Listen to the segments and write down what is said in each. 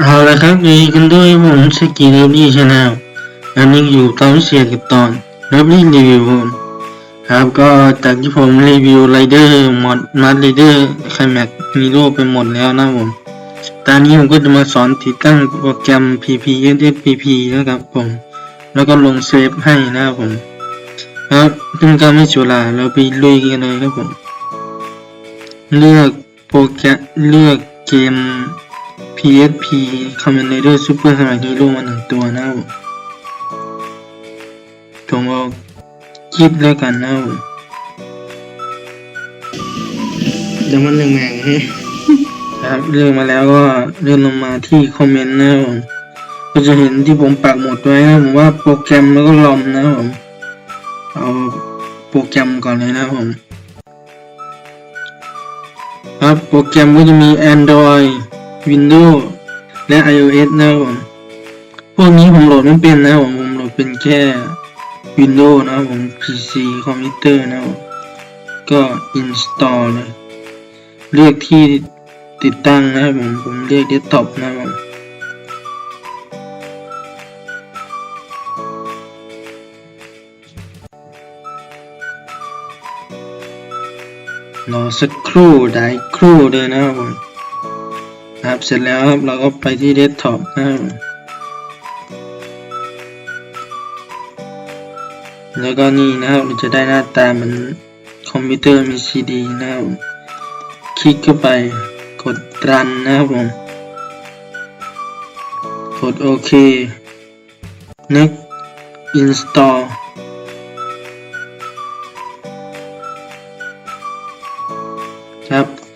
เอาละครับยินดีกันด้วยผมสกีเลิฟลี่ชาแนลอันนี้อยู่ตอนเสียกับตอนเลิฟลี่รีวิวผมครับก็จากที่ผมรีวิวไรเดอร์มอดมาร์ไรเดอร์ไคแม็กมีโลไปหมดแล้วนะผมตอนนี้ผมก็จะมาสอนติดตั้งโปรแกรม PPSFPP นะครับผม แล้วก็ลงเซฟให้นะครับผมครับซึ่งก็ไม่เสียเวลาเราไปลุยกันเลยครับผม เลือกโปรแกรมเลือกเกม PSP Kamen Rider Super Hero Hero มาหนึ่งตัวนะครับผมผมเอาคิดแล้วกันนะครับผมเดี๋ยวมันเรื่องแมงให้ครับเลือกมาแล้วก็เลื่อนลงมาที่คอมเมนต์นะครับผม ก็จะเห็นที่ผมปักหมดไว้นะผมว่าโปรแกรมแล้วก็ลอมนะผมเอาโปรแกรมก่อนเลยนะผมครับโปรแกรมก็จะมี Android Windows และ iOS นะผมพวกนี้ผมโหลดไม่เป็นนะผมผมโหลดเป็นแค่ Windows นะผม PC คอมพิวเตอร์นะผมก็ install เลยเลือกที่ติดตั้งนะครับผมผมเลือก desktop นะครับ รอสักครู่ได้ครู่เลยนะครับผมครับเสร็จแล้วครับเราก็ไปที่เดสก์ท็อปนะครับแล้วก็นี่นะครับมันจะได้หน้าตาเหมือนคอมพิวเตอร์มีซีดีนะครับคลิกเข้าไปกดรันนะครับผมกดโอเค next install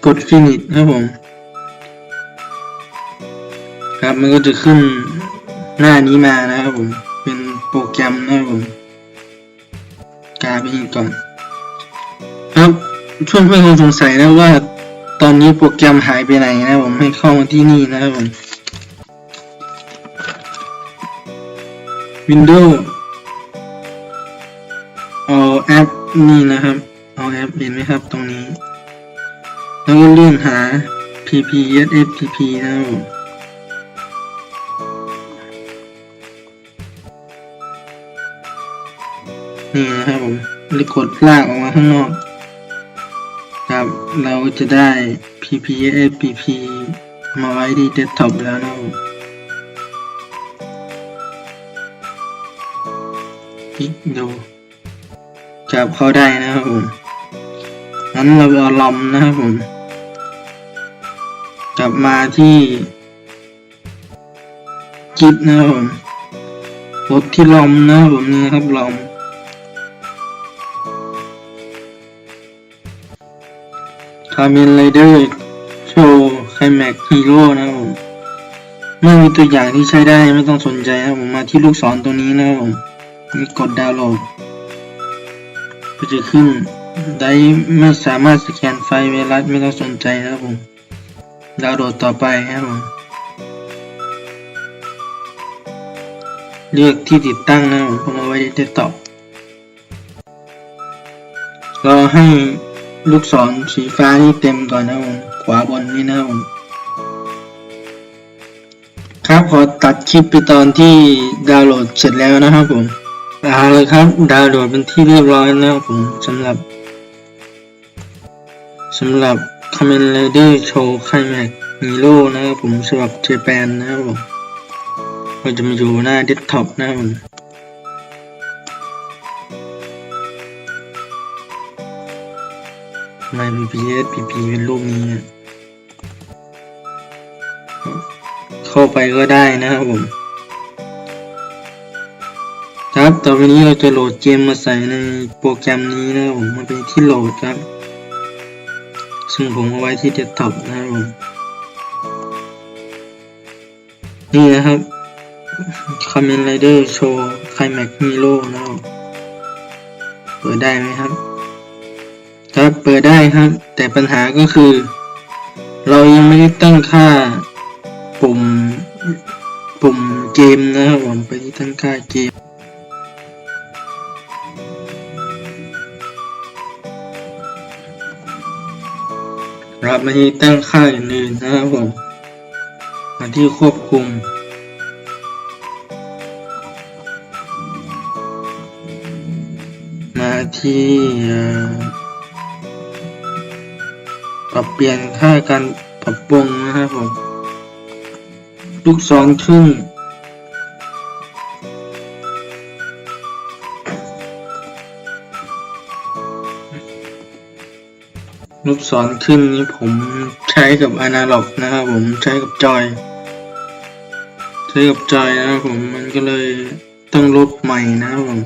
กด finish ครับผมครับมันก็จะขึ้นหน้านี้มานะครับผมเป็นโปรแกรมนะครับผมกาไปอีกก่อนครับช่วงเพื่อนคงสงสัยนะว่าตอนนี้โปรแกรมหายไปไหนนะครับผมให้เข้ามาที่นี่นะครับผม Windows เอาแอปนี่นะครับ เอาแอปเห็นไหมครับตรงนี้ แล้วก็เลื่อนหา PPSFPP นะครับผมนี่นะครับผมแล้วกดลากออกมาข้างนอก ครับ เราจะได้ PPSFPP มาไว้ที่เดสก์ท็อปแล้วนะครับ คลิกดูจับเข้าได้นะครับผมงั้นเราเอาลอมนะครับผม ลับมาที่กิฟนะครับผมกดที่ลอมนะครับผมนี่นะครับลอมคาเมนไรเดอร์โชว์ไคแม็กฮีโร่นะครับผมเมื่อมีตัวอย่างที่ใช้ได้ไม่ต้องสนใจนะครับผมมาที่ลูกศรตรงนี้นะครับผมมีกดดาวน์โหลดก็จะขึ้นได้ไม่สามารถสแกนไฟล์ไวรัสไม่ต้องสนใจนะครับผม ดาวโหลดต่อไปครับผมเลือกที่ติดตั้งนะผมเอาไว้ที่เดสก์ท็อปรอให้ลูกศรสีฟ้านี่เต็มก่อนนะผมขวาบนนี่นะผมครับขอตัดคลิปไปตอนที่ดาวน์โหลดเสร็จแล้วนะครับผมเอาเลยครับดาวน์โหลดเป็นที่เรียบร้อยแล้วนะครับผมสำหรับสำหรับ Kamen Rider Show Climax Hero นะครับผมฉบับเจแปนนะครับผมก็จะมาอยู่หน้าเดสก์ท็อปนะครับผมทำไม BPS PP เป็นรูปนี้ เข้าไปก็ได้นะครับผม ครับ ต่อไปนี้เราจะโหลดเกมมาใส่ในโปรแกรมนี้นะครับผม มันเป็นที่โหลดครับ ซึ่งผมเอาไว้ที่เดสก์ท็อปนะครับผมนี่นะครับ Kamen Rider Show Climax Hero นะครับเปิดได้ไหมครับ ครับเปิดได้ครับ แต่ปัญหาก็คือ เรายังไม่ได้ตั้งค่าปุ่มปุ่มเกมนะครับผมไปที่ตั้งค่าเกม รับมาที่ตั้งค่าอื่นๆนะครับผมมาที่ควบคุม มาที่เอ่อปรับเปลี่ยนค่าการปรับปรุงนะครับผมลูกศรครึ่ง ลูกศรขึ้นนี้ผมใช้กับอนาล็อกนะครับผมใช้กับจอย ใช้กับจอยนะครับผมมันก็เลยต้องลบใหม่นะครับผม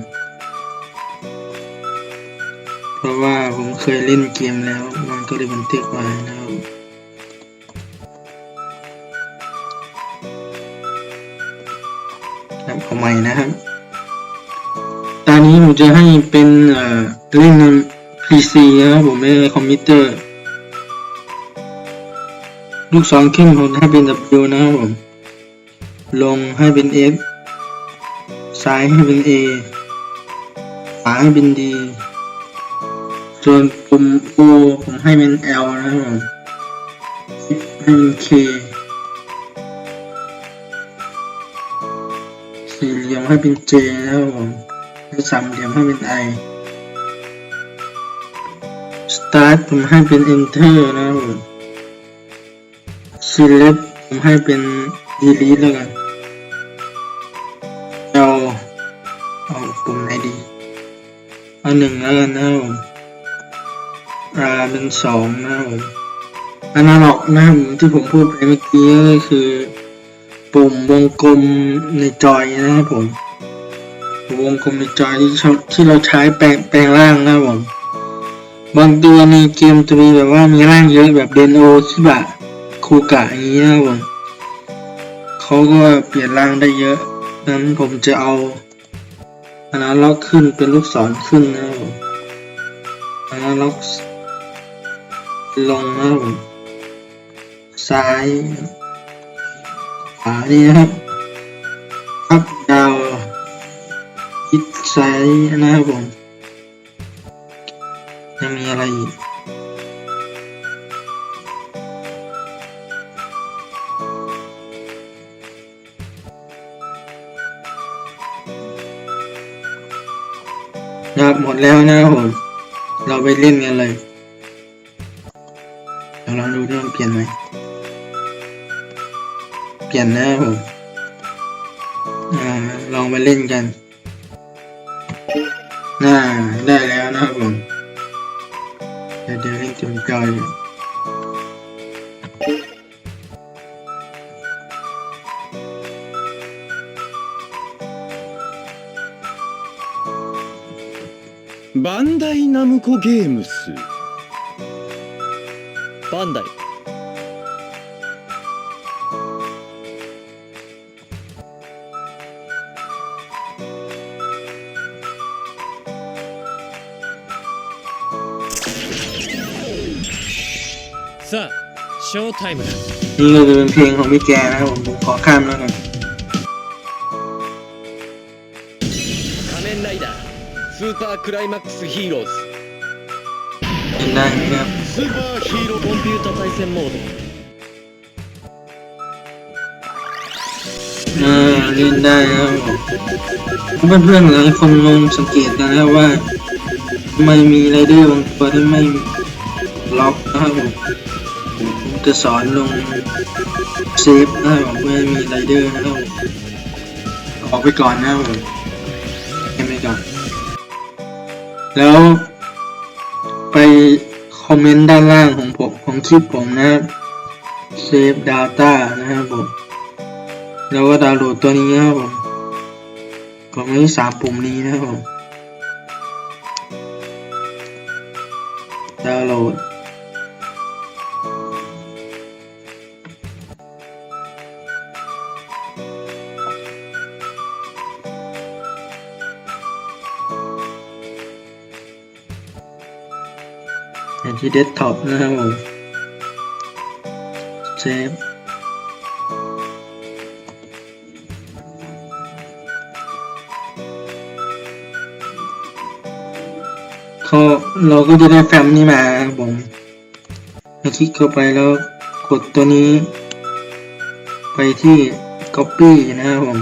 เพราะว่าผมเคยเล่นเกมแล้ว มันก็เลยบันทึกไว้นะครับครับเอาใหม่นะครับ ตอนนี้ผมจะให้เป็นเอ่อเล่นใน PC นะครับผมไม่ในคอมพิวเตอร์ ลูกศรขึ้นผมให้เป็น W นะครับผม ลงให้เป็น F ซ้ายให้เป็น A ขวาให้เป็น D ส่วนปุ่ม O ผมให้เป็น L นะครับผมให้เป็น K สี่เหลี่ยมให้เป็น J นะครับผมและสามเหลี่ยมให้เป็น I Start ผมให้เป็น Enter นะครับผม Select ผมให้เป็น Delete แล้วกัน L เอาปุ่มไหนดี เอาหนึ่งแล้วกันนะครับผม R เป็นสองนะครับผมอนาล็อกนะครับผมที่ผมพูดไปเมื่อกี้ก็คือ ปุ่มวงกลมในจอยนะครับผมวงกลมในจอยที่ที่เราใช้แปลงแปลงร่างนะครับผม บางตัวในเกมจะมีแบบว่ามีร่างเยอะแบบเดนโอคิบะคูกะอย่างนี้นะผมเขาก็เปลี่ยนร่างได้เยอะนั้นผมจะเอาอนาล็อกขึ้นเป็นลูกศรขึ้นนะครับผมอนาล็อกลงนะครับผมซ้ายขวานี่นะครับอัพดาวยิดซ้ายนะครับผม ยังมีอะไรอีกนะครับหมดแล้วนะครับผม เราไปเล่นกันเลยเดี๋ยวเราดูด้วยมันเปลี่ยนไหม เปลี่ยนนะครับผม อ่า ลองไปเล่นกัน น่า ได้แล้ว バンダイナムコゲームスバンダイさあショータイムだ นี่ก็จะเป็นเพลงของพี่แกนะครับผมผมขอข้ามแล้วกัน 仮面ライダースーパークライマックスヒーローズ เล่นได้นะครับ スーパーヒーローコンピュータ対戦モード เออเล่นได้นะครับผมเพื่อนๆหลายคนลองสังเกตนะครับว่าทำไมมีไรเดอร์บางตัวที่ไม่ล็อกนะครับผม ผมจะสอนลงเซฟนะครับผมเพื่อมีไรเดอร์นะครับผมออกไปก่อนนะครับผมไปก่อน แล้วไปคอมเมนต์ด้านล่างของผมของคลิปผมนะครับเซฟ Data นะครับผม แล้วก็ดาวน์โหลดตัวนี้นะครับผมผมมีสามปุ่มนี้นะครับผมดาวน์โหลด ที่เดสก์ท็อปนะครับผมเซฟเขาเราก็จะได้แฟ้มนี้มาครับผมคลิกเข้าไปแล้วกดตัวนี้ ไปที่ copy นะครับผม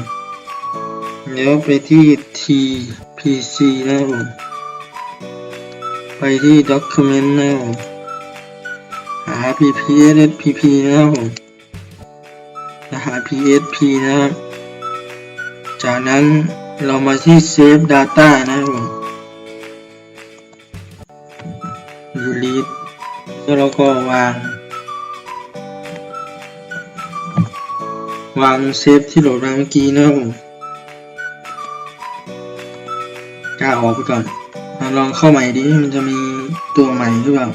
แล้วไปที่ tpc นะครับผม ไปที่ document นะครับผมหา ppspp นะครับผมจะหา psp นะครับ จากนั้นเรามาที่ save data นะครับผม delete แล้วเราก็วาง วางเซฟที่โหลดมาเมื่อกี้นะครับผมกล้าออกไปก่อน ลองเข้าใหม่ดิ มันจะมีตัวใหม่หรือเปล่า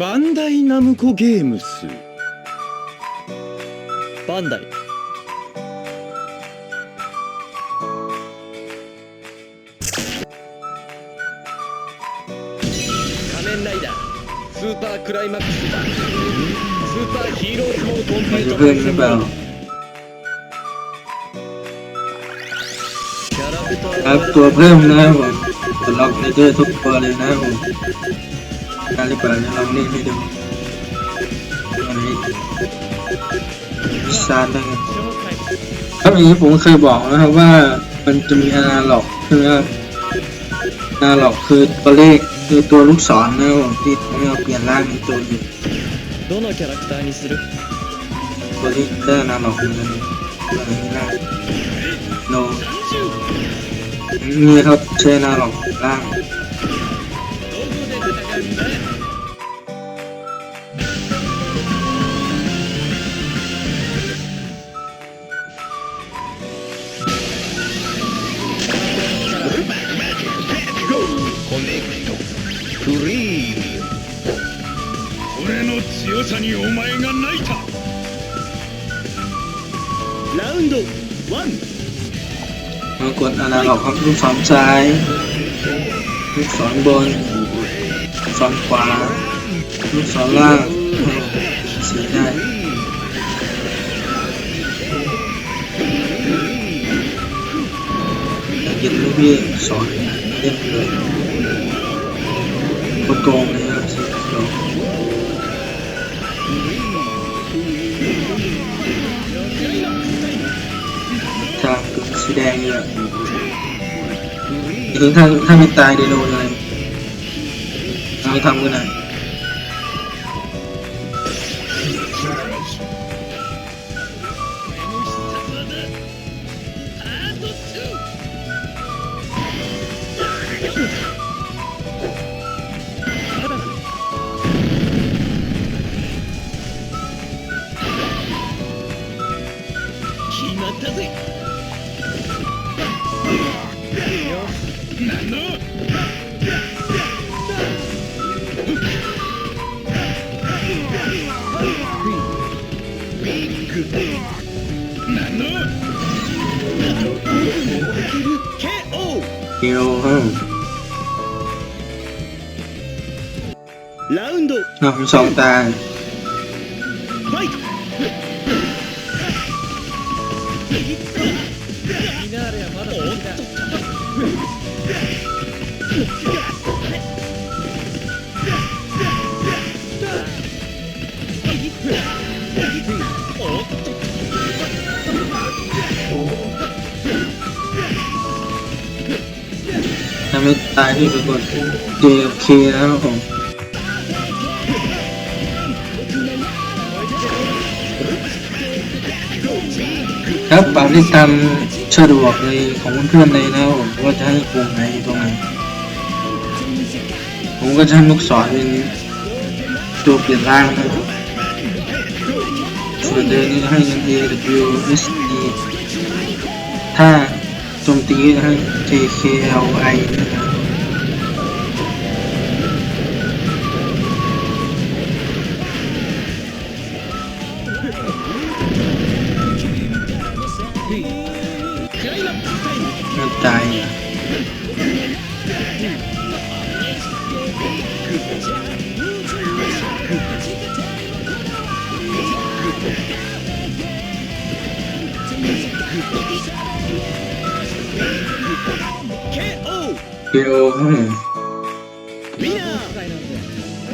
バンダイナムコゲームスバンダイ クライマックスだスーパーヒーローズモードコンプ มัน リー จะ ト เพิ่มหรือเปล่า キャラクタ ครับ ー ตัวเพิ่มนะครับผมกดล็อกเลเดอร์ทุกตัวเลยนะครับผมได้หรือเปล่าเดี๋ยวลองเล่นให้ดูตัวไหนวิซาร์ดนะครับ ครับอย่างนี้ผมเคยบอกนะครับว่ามันจะมีอนาล็อกใช่ไหมครับอนาล็อกคือตัวเลข คือตัวลูกศรนะครับผมที่ทำให้เราเปลี่ยนร่างเป็นตัวอื่น どのキャラクターにする ตัวที่ได้อนาล็อกเหมือนกันตัวนี้นะโนนี่ครับใช้อนาล็อกร่าง 俺 นาล็อกครับลูกศรซ้ายลูกศรบนลูกศรขวาลูกศรล่างสีได้ยากเห็นลูกพี่สอนเล่นเลยโคตรโกงเลยครับสีเขียวทางตัวสีแดงเนี่ย ถึงถ้าถ้าไม่ตายเดี๋ยวโดนเลยเราทำกันนะ KO はラウンドあ、そうだ ตายที่จะกด J กับ K นะครับผมครับปรับได้ตามสะดวกเลยของเพื่อนๆเลยนะครับผมว่าจะให้ปุ่มไหนอยู่ตรงไหนผมก็จะให้ลูกศรเป็นตัวเปลี่ยนร่างนะครับส่วนเดินนี่จะให้ยัง A W S D ถ้าโจมตีให้ J K L I นะครับ เดียวครับผม ウィナー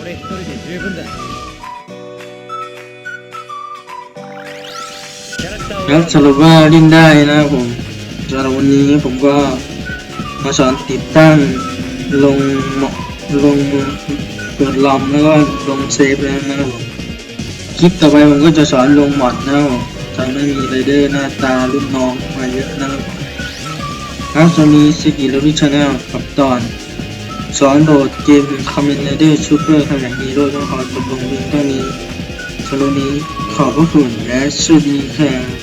俺一人で十分だキャラクターを ครับสรุปว่าเล่นได้นะครับผมสำหรับวันนี้ผมก็มาสอนติดตั้งลงเหมาะลงเปิดลอมแล้วก็ลงเซฟแล้วนะครับผมคลิปต่อไปผมก็จะสอนลงมอดนะครับผมจะไม่มีไรเดอร์หน้าตารุ่นน้องมาเยอะนะครับ ผมครับจะมีสกิลวิชแนลกับตอน สอนโหลดเกมคอมเมนเดอร์ชูเปอร์ทำอย่างฮีโร่ต้องขอจบลงเพียงเท่านี้สำหรับวันนี้ขอบพระคุณและสวัสดีครับ